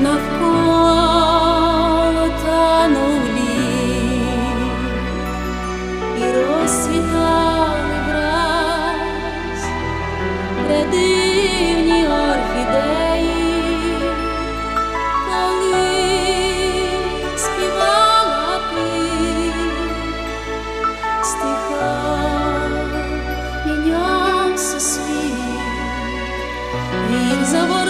навколо танув лід, і розсвітали враз придивні орхідеї, коли співала ти, стихав мінявся світ, він завод.